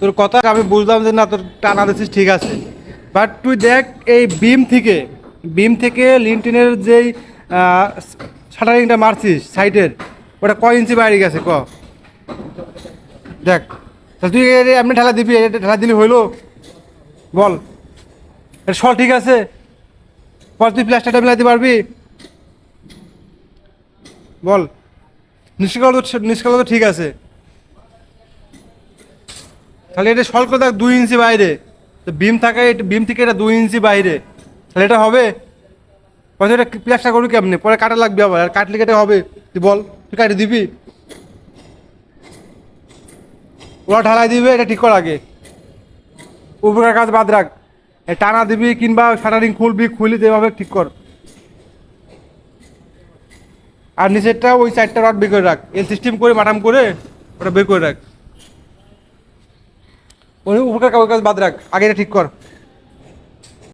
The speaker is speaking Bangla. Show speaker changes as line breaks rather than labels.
তোর কথা আমি বুঝলাম যে না, তোর টানা দিচ্ছিস ঠিক আছে। বাট তুই দেখ, এই বিম থেকে বিম থেকে লিনটিনের যেই শাটারিংটা মারছিস সাইডের ওটা কয় ইঞ্চি বাইরে গেছে ক? দেখ তুই এমনি ঠেলা দিবি ঠেলা দিলি হইল? বল। এটা সল ঠিক আছে? পর তুই প্লাস্টারটা মিলাতে পারবি? বল। নিষ্কাল তো নিষ্কাল তো ঠিক আছে। তাহলে এটা করে দেখ দুই ইঞ্চি বাইরে। তো বিম থাকে বিম থেকে এটা দুই ইঞ্চি বাইরে। তাহলে এটা হবে? পয়সা এটা প্লাস্টার করবি কেমনি? পরে কাটা লাগবে আবার। আর কাটলে কেটে হবে? তুই বল, তুই কাটে দিবি? ওরা ঢালাই দিবে, এটা ঠিক কর আগে। উপকার কাজ বাদ রাখ। টানা দিবি কিংবা শাটারিং খুলবি, খুলি এভাবে ঠিক কর। আর নিচেরটা ওই চারটা রড বের করে রাখ। এল সিস্টেম করে মাটাম করে ওটা বের করে রাখ। ওই উপকার কাগজ বাদ রাখ। আগে এটা ঠিক কর।